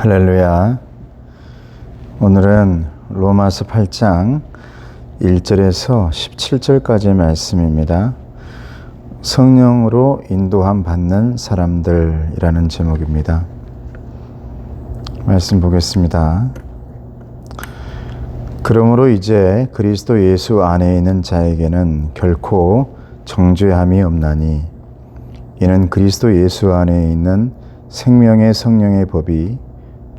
할렐루야. 오늘은 로마서 8장 1절에서 17절까지의 말씀입니다. 성령으로 인도함 받는 사람들이라는 제목입니다. 말씀 보겠습니다. 그러므로 이제 그리스도 예수 안에 있는 자에게는 결코 정죄함이 없나니 이는 그리스도 예수 안에 있는 생명의 성령의 법이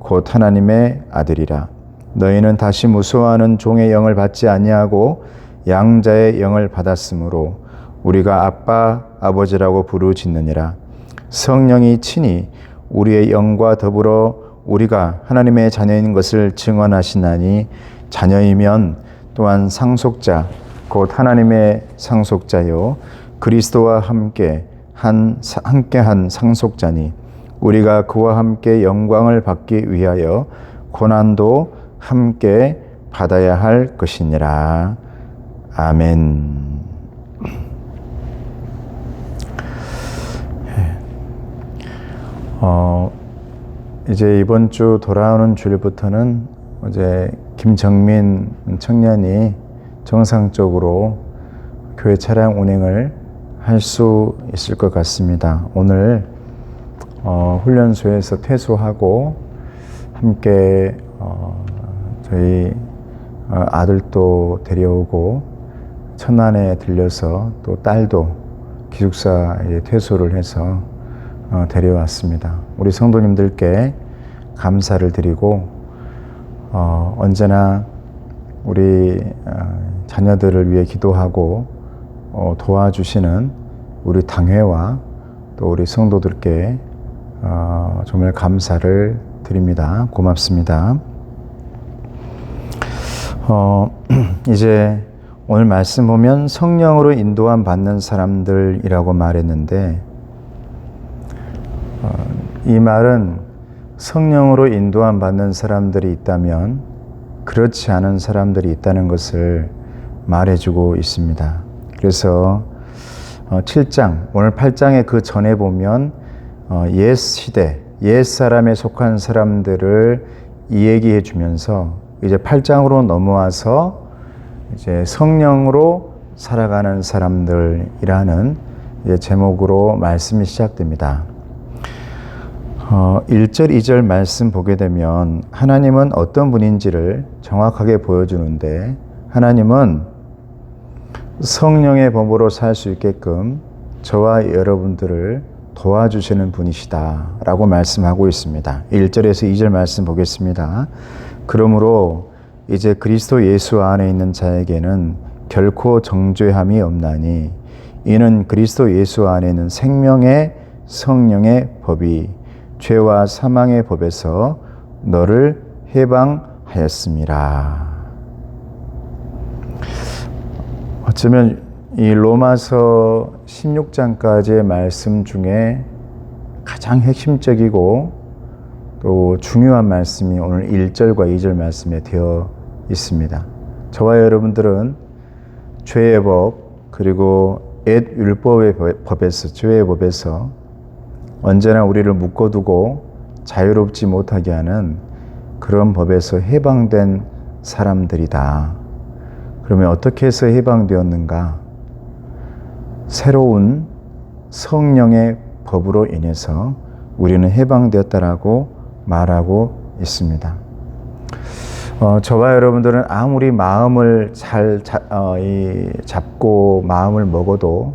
곧 하나님의 아들이라. 너희는 다시 무서워하는 종의 영을 받지 아니하고 양자의 영을 받았으므로 우리가 아빠 아버지라고 부르짖느니라. 성령이 친히 우리의 영과 더불어 우리가 하나님의 자녀인 것을 증언하시나니 자녀이면 또한 상속자 곧 하나님의 상속자요 그리스도와 함께 한 함께 한 상속자니 우리가 그와 함께 영광을 받기 위하여 고난도 함께 받아야 할 것이니라. 아멘. 어, 이제 이번 주 돌아오는 주일부터는 이제 김정민 청년이 정상적으로 교회 차량 운행을 할 수 있을 것 같습니다. 오늘 어, 훈련소에서 퇴소하고 함께 어, 저희 어, 아들도 데려오고 천안에 들려서 또 딸도 기숙사에 퇴소를 해서 어, 데려왔습니다. 우리 성도님들께 감사를 드리고 어, 언제나 우리 어, 자녀들을 위해 기도하고 어, 도와주시는 우리 당회와 또 우리 성도들께 어, 정말 감사를 드립니다. 고맙습니다. 어, 이제 오늘 말씀 보면 성령으로 인도함 받는 사람들이라고 말했는데 어, 이 말은 성령으로 인도함 받는 사람들이 있다면 그렇지 않은 사람들이 있다는 것을 말해주고 있습니다. 그래서 7장, 오늘 8장의 그 전에 보면 어, 옛 시대, 옛 사람에 속한 사람들을 이야기해 주면서 이제 8장으로 넘어와서 이제 성령으로 살아가는 사람들이라는 제목으로 말씀이 시작됩니다. 어, 1절, 2절 말씀 보게 되면 하나님은 어떤 분인지를 정확하게 보여주는데 하나님은 성령의 법으로 살 수 있게끔 저와 여러분들을 도와주시는 분이시다 라고 말씀하고 있습니다. 1절에서 2절 말씀 보겠습니다. 그러므로 이제 그리스도 예수 안에 있는 자에게는 결코 정죄함이 없나니 이는 그리스도 예수 안에 있는 생명의 성령의 법이 죄와 사망의 법에서 너를 해방하였습니다. 어쩌면 이 로마서 16장까지의 말씀 중에 가장 핵심적이고 또 중요한 말씀이 오늘 1절과 2절 말씀에 되어 있습니다. 저와 여러분들은 죄의 법 그리고 옛 율법의 법에서 죄의 법에서 언제나 우리를 묶어두고 자유롭지 못하게 하는 그런 법에서 해방된 사람들이다. 그러면 어떻게 해서 해방되었는가? 새로운 성령의 법으로 인해서 우리는 해방되었다라고 말하고 있습니다. 어, 저와 여러분들은 아무리 마음을 잘 자, 어, 이, 잡고 마음을 먹어도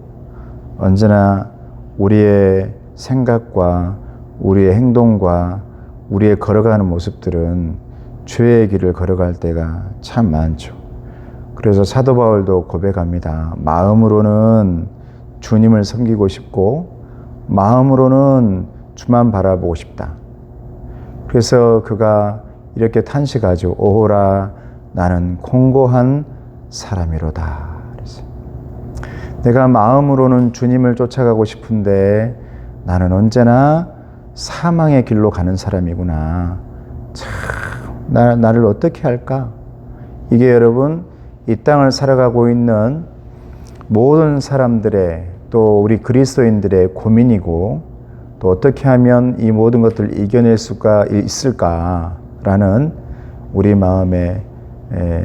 언제나 우리의 생각과 우리의 행동과 우리의 걸어가는 모습들은 죄의 길을 걸어갈 때가 참 많죠. 그래서 사도 바울도 고백합니다. 마음으로는 주님을 섬기고 싶고 마음으로는 주만 바라보고 싶다. 그래서 그가 이렇게 탄식하죠. 오호라 나는 공고한 사람이로다. 내가 마음으로는 주님을 쫓아가고 싶은데 나는 언제나 사망의 길로 가는 사람이구나. 참, 나, 나를 어떻게 할까? 이게 여러분, 이 땅을 살아가고 있는 모든 사람들의 또 우리 그리스도인들의 고민이고 또 어떻게 하면 이 모든 것들을 이겨낼 수가 있을까라는 우리 마음에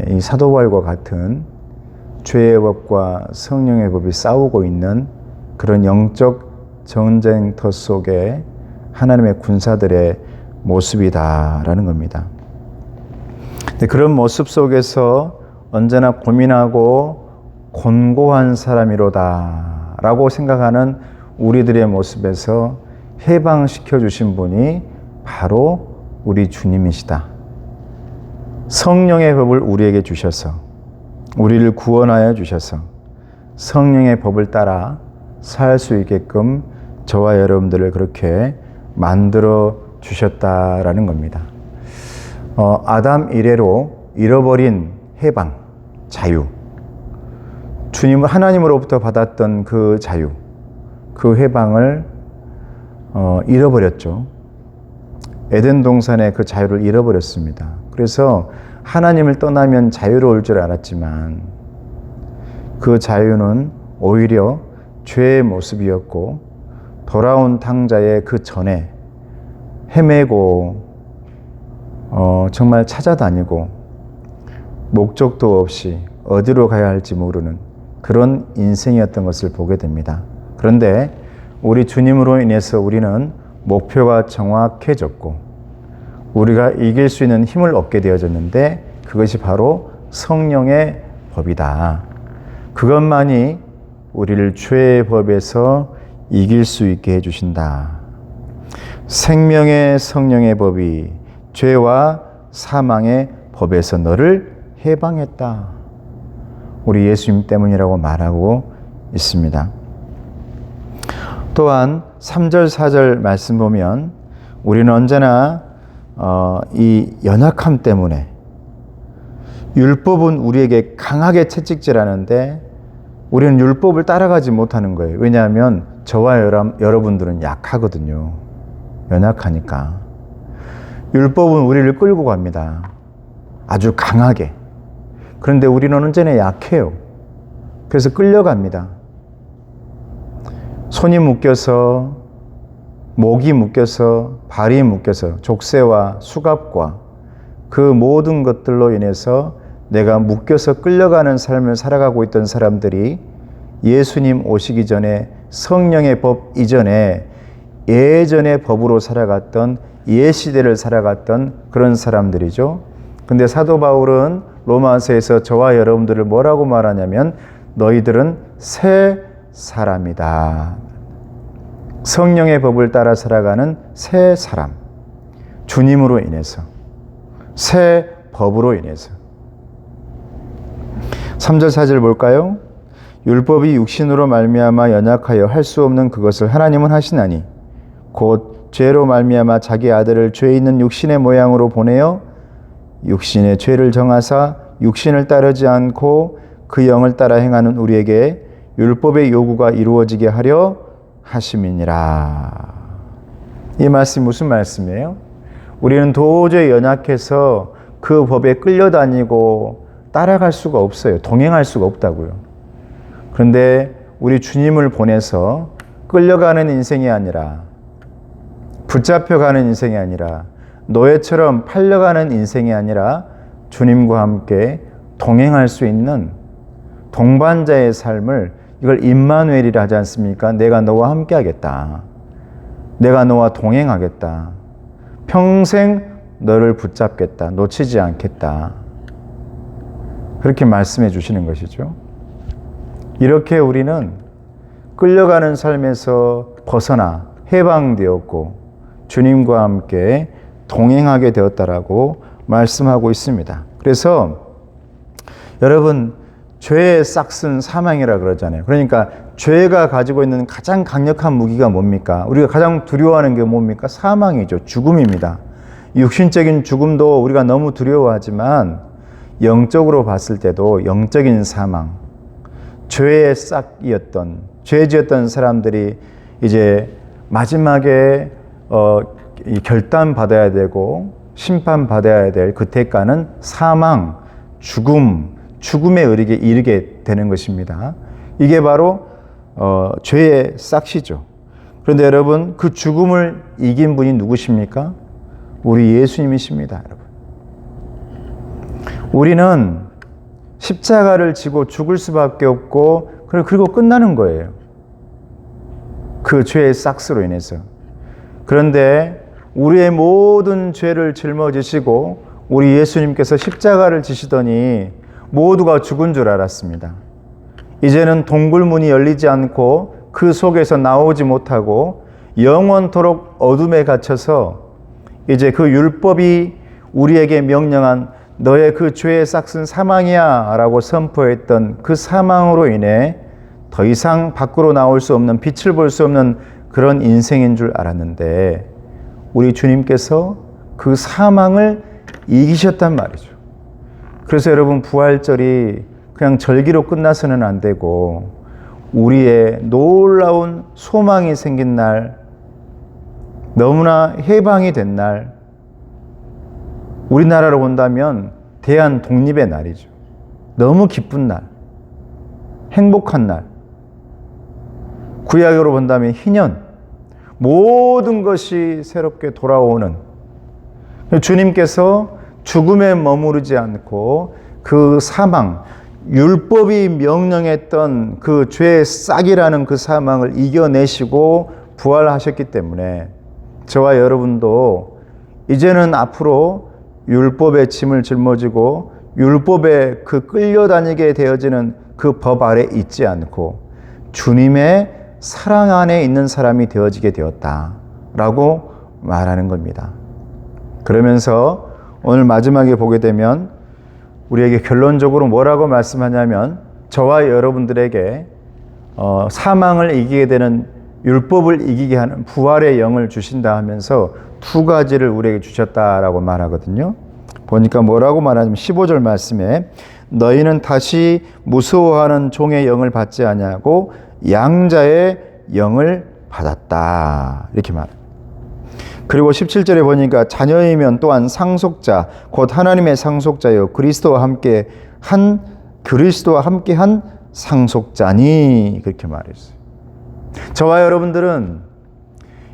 이 사도발과 같은 죄의 법과 성령의 법이 싸우고 있는 그런 영적 전쟁터 속에 하나님의 군사들의 모습이다라는 겁니다. 그런 모습 속에서 언제나 고민하고 곤고한 사람이로다 라고 생각하는 우리들의 모습에서 해방시켜 주신 분이 바로 우리 주님이시다. 성령의 법을 우리에게 주셔서 우리를 구원하여 주셔서 성령의 법을 따라 살 수 있게끔 저와 여러분들을 그렇게 만들어 주셨다라는 겁니다. 어, 아담 이래로 잃어버린 해방, 자유. 주님 하나님으로부터 받았던 그 자유, 그 해방을 어, 잃어버렸죠. 에덴 동산의 그 자유를 잃어버렸습니다. 그래서 하나님을 떠나면 자유로울 줄 알았지만 그 자유는 오히려 죄의 모습이었고 돌아온 탕자의 그 전에 헤매고 어, 정말 찾아다니고 목적도 없이 어디로 가야 할지 모르는 그런 인생이었던 것을 보게 됩니다. 그런데 우리 주님으로 인해서 우리는 목표가 정확해졌고 우리가 이길 수 있는 힘을 얻게 되어졌는데 그것이 바로 성령의 법이다. 그것만이 우리를 죄의 법에서 이길 수 있게 해주신다. 생명의 성령의 법이 죄와 사망의 법에서 너를 해방했다. 우리 예수님 때문이라고 말하고 있습니다. 또한 3절, 4절 말씀 보면 우리는 언제나 어, 이 연약함 때문에 율법은 우리에게 강하게 채찍질하는데 우리는 율법을 따라가지 못하는 거예요. 왜냐하면 저와 여러분들은 약하거든요. 연약하니까. 율법은 우리를 끌고 갑니다. 아주 강하게. 그런데 우리는 언제나 약해요. 그래서 끌려갑니다. 손이 묶여서, 목이 묶여서, 발이 묶여서, 족쇄와 수갑과 그 모든 것들로 인해서 내가 묶여서 끌려가는 삶을 살아가고 있던 사람들이 예수님 오시기 전에 성령의 법 이전에 예전의 법으로 살아갔던 옛 시대를 살아갔던 그런 사람들이죠. 근데 사도 바울은 로마서에서 저와 여러분들을 뭐라고 말하냐면 너희들은 새 사람이다. 성령의 법을 따라 살아가는 새 사람. 주님으로 인해서 새 법으로 인해서 3절 4절 볼까요? 율법이 육신으로 말미암아 연약하여 할 수 없는 그것을 하나님은 하시나니 곧 죄로 말미암아 자기 아들을 죄 있는 육신의 모양으로 보내어 육신의 죄를 정하사 육신을 따르지 않고 그 영을 따라 행하는 우리에게 율법의 요구가 이루어지게 하려 하심이니라. 이 말씀이 무슨 말씀이에요? 우리는 도저히 연약해서 그 법에 끌려다니고 따라갈 수가 없어요. 동행할 수가 없다고요. 그런데 우리 주님을 보내서 끌려가는 인생이 아니라 붙잡혀가는 인생이 아니라 노예처럼 팔려가는 인생이 아니라 주님과 함께 동행할 수 있는 동반자의 삶을 이걸 임마누엘이라 하지 않습니까? 내가 너와 함께 하겠다. 내가 너와 동행하겠다. 평생 너를 붙잡겠다. 놓치지 않겠다. 그렇게 말씀해 주시는 것이죠. 이렇게 우리는 끌려가는 삶에서 벗어나 해방되었고 주님과 함께 동행하게 되었다라고 말씀하고 있습니다. 그래서 여러분 죄의 싹슨 사망이라 그러잖아요. 그러니까 죄가 가지고 있는 가장 강력한 무기가 뭡니까? 우리가 가장 두려워하는 게 뭡니까? 사망이죠. 죽음입니다. 육신적인 죽음도 우리가 너무 두려워하지만 영적으로 봤을 때도 영적인 사망, 죄의 싹이었던 죄 지었던 사람들이 이제 마지막에 어, 결단 받아야 되고 심판 받아야 될 그 대가는 사망, 죽음, 죽음에 이르게, 이르게 되는 것입니다. 이게 바로 어, 죄의 싹시죠. 그런데 여러분 그 죽음을 이긴 분이 누구십니까? 우리 예수님이십니다, 여러분. 우리는 십자가를 지고 죽을 수밖에 없고 그리고 끝나는 거예요. 그 죄의 싹스로 인해서. 그런데 우리의 모든 죄를 짊어지시고 우리 예수님께서 십자가를 지시더니 모두가 죽은 줄 알았습니다. 이제는 동굴문이 열리지 않고 그 속에서 나오지 못하고 영원토록 어둠에 갇혀서 이제 그 율법이 우리에게 명령한 너의 그 죄의 싹슨 사망이야 라고 선포했던 그 사망으로 인해 더 이상 밖으로 나올 수 없는 빛을 볼 수 없는 그런 인생인 줄 알았는데 우리 주님께서 그 사망을 이기셨단 말이죠. 그래서 여러분 부활절이 그냥 절기로 끝나서는 안 되고 우리의 놀라운 소망이 생긴 날, 너무나 해방이 된 날, 우리나라로 본다면 대한 독립의 날이죠. 너무 기쁜 날, 행복한 날. 구약으로 본다면 희년, 모든 것이 새롭게 돌아오는 주님께서 죽음에 머무르지 않고 그 사망, 율법이 명령했던 그 죄의 싹이라는 그 사망을 이겨내시고 부활하셨기 때문에 저와 여러분도 이제는 앞으로 율법의 짐을 짊어지고 율법에 그 끌려다니게 되어지는 그 법 아래 있지 않고 주님의 사랑 안에 있는 사람이 되어지게 되었다 라고 말하는 겁니다. 그러면서 오늘 마지막에 보게 되면 우리에게 결론적으로 뭐라고 말씀하냐면 저와 여러분들에게 어, 사망을 이기게 되는 율법을 이기게 하는 부활의 영을 주신다 하면서 두 가지를 우리에게 주셨다라고 말하거든요. 보니까 뭐라고 말하냐면 15절 말씀에 너희는 다시 무서워하는 종의 영을 받지 아니하고 양자의 영을 받았다. 이렇게 말합니다. 그리고 17절에 보니까 자녀이면 또한 상속자 곧 하나님의 상속자요 그리스도와 함께 한 그리스도와 함께 한 상속자니 그렇게 말했어요. 저와 여러분들은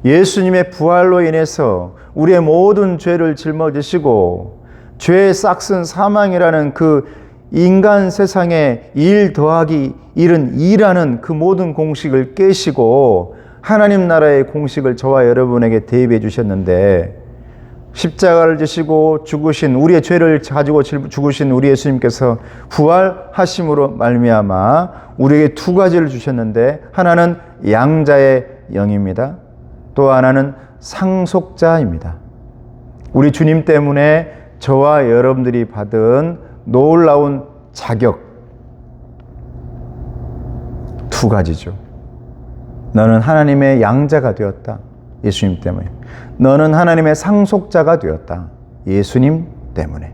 예수님의 부활로 인해서 우리의 모든 죄를 짊어지시고 죄의 싹슨 사망이라는 그 인간 세상에 일 더하기 일은 이라는 그 모든 공식을 깨시고 하나님 나라의 공식을 저와 여러분에게 대입해 주셨는데 십자가를 지시고 죽으신 우리의 죄를 가지고 죽으신 우리 예수님께서 부활하심으로 말미암아 우리에게 두 가지를 주셨는데 하나는 양자의 영입니다. 또 하나는 상속자입니다. 우리 주님 때문에 저와 여러분들이 받은 놀라운 자격, 두 가지죠. 너는 하나님의 양자가 되었다. 예수님 때문에. 너는 하나님의 상속자가 되었다. 예수님 때문에.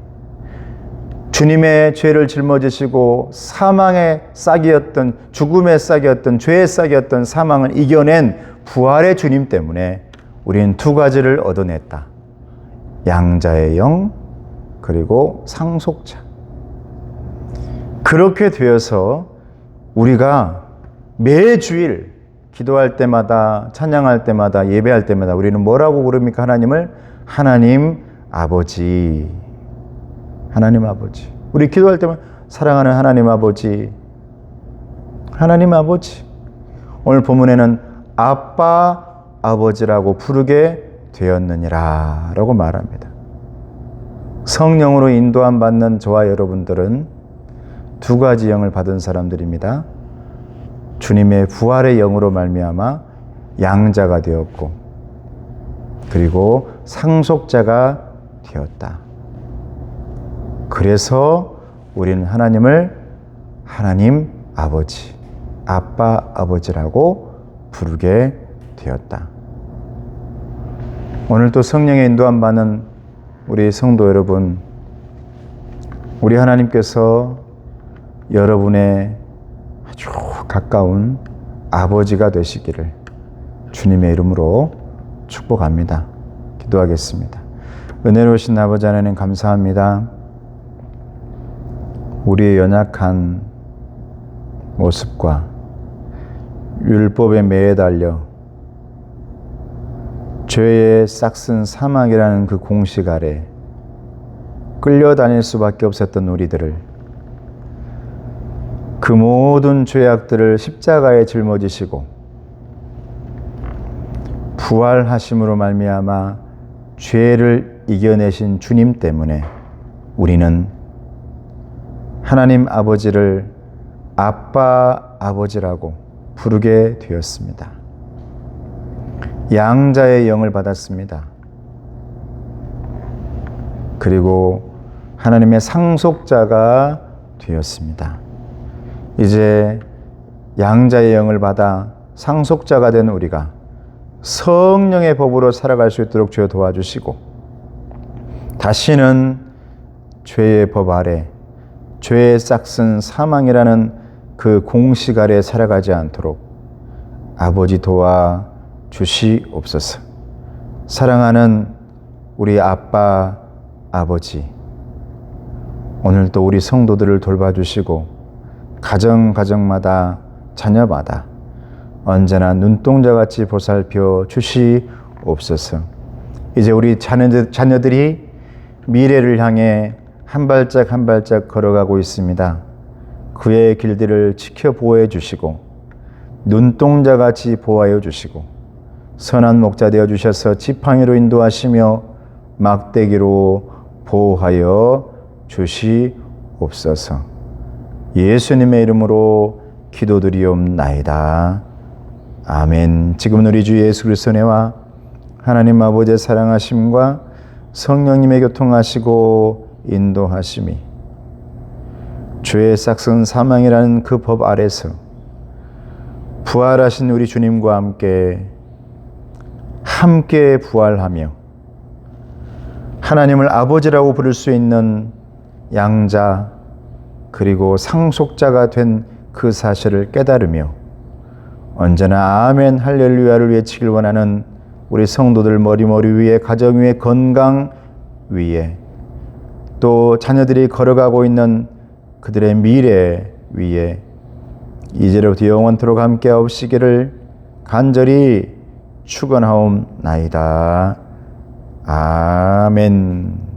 주님의 죄를 짊어지시고 사망의 싹이었던 죽음의 싹이었던 죄의 싹이었던 사망을 이겨낸 부활의 주님 때문에 우리는 두 가지를 얻어냈다. 양자의 영 그리고 상속자. 그렇게 되어서 우리가 매주일 기도할 때마다 찬양할 때마다 예배할 때마다 우리는 뭐라고 부릅니까? 하나님을 하나님 아버지. 하나님 아버지. 우리 기도할 때만 사랑하는 하나님 아버지. 하나님 아버지. 오늘 본문에는 아빠 아버지라고 부르게 되었느니라 라고 말합니다. 성령으로 인도함 받는 저와 여러분들은 두 가지 영을 받은 사람들입니다. 주님의 부활의 영으로 말미암아 양자가 되었고 그리고 상속자가 되었다. 그래서 우리는 하나님을 하나님 아버지, 아빠 아버지라고 부르게 되었다. 오늘 또 성령의 인도함 받는 우리 성도 여러분, 우리 하나님께서 여러분의 아주 가까운 아버지가 되시기를 주님의 이름으로 축복합니다. 기도하겠습니다. 은혜로우신 아버지 하나님 감사합니다. 우리의 연약한 모습과 율법에 매달려 죄의 싹슨 사망이라는 그 공식 아래 끌려다닐 수밖에 없었던 우리들을 그 모든 죄악들을 십자가에 짊어지시고 부활하심으로 말미암아 죄를 이겨내신 주님 때문에 우리는 하나님 아버지를 아빠 아버지라고 부르게 되었습니다. 양자의 영을 받았습니다. 그리고 하나님의 상속자가 되었습니다. 이제 양자의 영을 받아 상속자가 된 우리가 성령의 법으로 살아갈 수 있도록 주여 도와주시고 다시는 죄의 법 아래 죄의 싹슨 사망이라는 그 공식 아래 살아가지 않도록 아버지 도와 주시옵소서. 사랑하는 우리 아빠 아버지 오늘도 우리 성도들을 돌봐주시고 가정 가정마다 자녀마다 언제나 눈동자같이 보살펴 주시옵소서. 이제 우리 자녀들, 자녀들이 미래를 향해 한 발짝 한 발짝 걸어가고 있습니다. 그의 길들을 지켜 보호해 주시고 눈동자같이 보호하여 주시고 선한 목자 되어 주셔서 지팡이로 인도하시며 막대기로 보호하여 주시옵소서. 예수님의 이름으로 기도드리옵나이다. 아멘. 지금 우리 주 예수 그리스도의 은혜와 하나님 아버지의 사랑하심과 성령님의 교통하시고 인도하심이 죄의 싹슨 사망이라는 그 법 아래서 부활하신 우리 주님과 함께 함께 부활하며 하나님을 아버지라고 부를 수 있는 양자 그리고 상속자가 된 그 사실을 깨달으며 언제나 아멘 할렐루야를 외치길 원하는 우리 성도들 머리머리 위에 가정 위에 건강 위에 또 자녀들이 걸어가고 있는 그들의 미래 위에 이제로부터 영원토록 함께 없시기를 간절히 축원하옵나이다. 아멘.